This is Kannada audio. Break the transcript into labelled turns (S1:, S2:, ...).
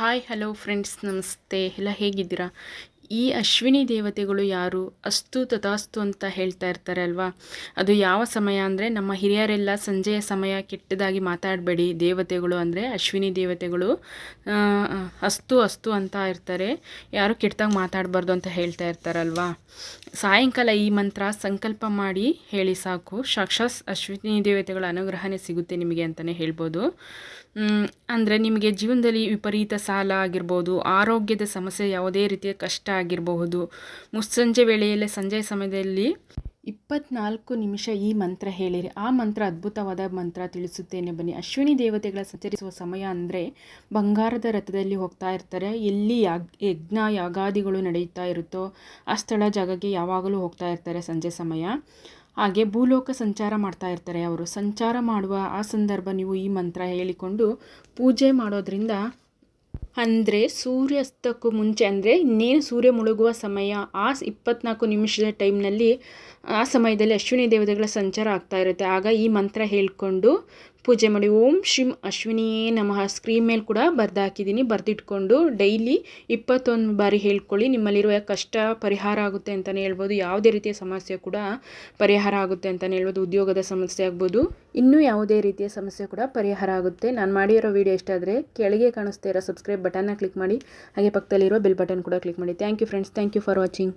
S1: ಹಾಯ್ ಹಲೋ ಫ್ರೆಂಡ್ಸ್ ನಮಸ್ತೆ. ಎಲ್ಲ ಹೇಗಿದ್ದೀರಾ? ಈ ಅಶ್ವಿನಿ ದೇವತೆಗಳು ಯಾರು? ಅಸ್ತು ತಥಾಸ್ತು ಅಂತ ಹೇಳ್ತಾ ಇರ್ತಾರೆ ಅಲ್ವಾ? ಅದು ಯಾವ ಸಮಯ ಅಂದರೆ ನಮ್ಮ ಹಿರಿಯರೆಲ್ಲ ಸಂಜೆಯ ಸಮಯ ಕೆಟ್ಟದಾಗಿ ಮಾತಾಡಬೇಡಿ. ದೇವತೆಗಳು ಅಂದರೆ ಅಶ್ವಿನಿ ದೇವತೆಗಳು. ಅಸ್ತು ಅಸ್ತು ಅಂತ ಇರ್ತಾರೆ. ಯಾರು ಕೆಟ್ಟದಾಗಿ ಮಾತಾಡಬಾರ್ದು ಅಂತ ಹೇಳ್ತಾ ಇರ್ತಾರಲ್ವಾ? ಸಾಯಂಕಾಲ ಈ ಮಂತ್ರ ಸಂಕಲ್ಪ ಮಾಡಿ ಹೇಳಿ ಸಾಕು. ಸಾಕ್ಷಾತ್ ಅಶ್ವಿನಿ ದೇವತೆಗಳ ಅನುಗ್ರಹನೇ ಸಿಗುತ್ತೆ ನಿಮಗೆ ಅಂತಲೇ ಹೇಳ್ಬೋದು. ಅಂದರೆ ನಿಮಗೆ ಜೀವನದಲ್ಲಿ ವಿಪರೀತ ಸಾಲ ಆಗಿರ್ಬೋದು. ಆರೋಗ್ಯದ ಸಮಸ್ಯೆ ಯಾವುದೇ ರೀತಿಯ ಕಷ್ಟ ಆಗಿರಬಹುದು. ಮುಸ್ಸಂಜೆ ವೇಳೆಯಲ್ಲೇ ಸಂಜೆ ಸಮಯದಲ್ಲಿ ಇಪ್ಪತ್ನಾಲ್ಕು ನಿಮಿಷ ಈ ಮಂತ್ರ ಹೇಳಿರಿ. ಆ ಮಂತ್ರ ಅದ್ಭುತವಾದ ಮಂತ್ರ ತಿಳಿಸುತ್ತೇನೆ ಬನ್ನಿ. ಅಶ್ವಿನಿ ದೇವತೆಗಳ ಸಂಚರಿಸುವ ಸಮಯ ಅಂದರೆ ಬಂಗಾರದ ರಥದಲ್ಲಿ ಹೋಗ್ತಾ ಇರ್ತಾರೆ. ಎಲ್ಲಿ ಯಜ್ಞ, ಯಾಗಾದಿಗಳು ನಡೆಯುತ್ತಾ ಇರುತ್ತೋ ಆ ಸ್ಥಳ ಜಾಗಕ್ಕೆ ಯಾವಾಗಲೂ ಹೋಗ್ತಾ ಇರ್ತಾರೆ ಸಂಜೆ ಸಮಯ. ಹಾಗೆ ಭೂಲೋಕ ಸಂಚಾರ ಮಾಡ್ತಾ ಇರ್ತಾರೆ ಅವರು. ಸಂಚಾರ ಮಾಡುವ ಆ ಸಂದರ್ಭ ನೀವು ಈ ಮಂತ್ರ ಹೇಳಿಕೊಂಡು ಪೂಜೆ ಮಾಡೋದ್ರಿಂದ ಅಂದರೆ ಸೂರ್ಯಾಸ್ತಕ್ಕೂ ಮುಂಚೆ ಅಂದರೆ ಇನ್ನೇನು ಸೂರ್ಯ ಮುಳುಗುವ ಸಮಯ, ಆ ಇಪ್ಪತ್ನಾಲ್ಕು ನಿಮಿಷದ ಟೈಮ್ನಲ್ಲಿ ಆ ಸಮಯದಲ್ಲಿ ಅಶ್ವಿನಿ ದೇವತೆಗಳ ಸಂಚಾರ ಆಗ್ತಾ ಇರುತ್ತೆ. ಆಗ ಈ ಮಂತ್ರ ಹೇಳ್ಕೊಂಡು ಪೂಜೆ ಮಾಡಿ, ಓಂ ಶ್ರೀಂ ಅಶ್ವಿನಿಯೇ ನಮಃ. ಸ್ಕ್ರೀನ್ ಮೇಲೆ ಕೂಡ ಬರೆದಾಕಿದ್ದೀನಿ, ಬರೆದಿಟ್ಕೊಂಡು ಡೈಲಿ ಇಪ್ಪತ್ತೊಂದು ಬಾರಿ ಹೇಳ್ಕೊಳ್ಳಿ. ನಿಮ್ಮಲ್ಲಿರುವ ಕಷ್ಟ ಪರಿಹಾರ ಆಗುತ್ತೆ ಅಂತಲೇ ಹೇಳ್ಬೋದು. ಯಾವುದೇ ರೀತಿಯ ಸಮಸ್ಯೆ ಕೂಡ ಪರಿಹಾರ ಆಗುತ್ತೆ ಅಂತಲೇ ಹೇಳ್ಬೋದು. ಉದ್ಯೋಗದ ಸಮಸ್ಯೆ ಆಗ್ಬೋದು. ಇನ್ನೂ ಯಾವುದೇ ರೀತಿಯ ಸಮಸ್ಯೆ ಕೂಡ ಪರಿಹಾರ ಆಗುತ್ತೆ. ನಾನು ಮಾಡಿರೋ ವಿಡಿಯೋ ಇಷ್ಟ ಕೆಳಗೆ ಕಾಣಿಸ್ತಾ ಇರೋ ಸಬ್ಸ್ಕ್ರೈಬ್ ಬಟನ್ನ ಕ್ಲಿಕ್ ಮಾಡಿ, ಹಾಗೆ ಪಕ್ಕದಲ್ಲಿರೋ ಬೆಲ್ ಬಟನ್ ಕೂಡ ಕ್ಲಿಕ್ ಮಾಡಿ. Thank you friends thank you for watching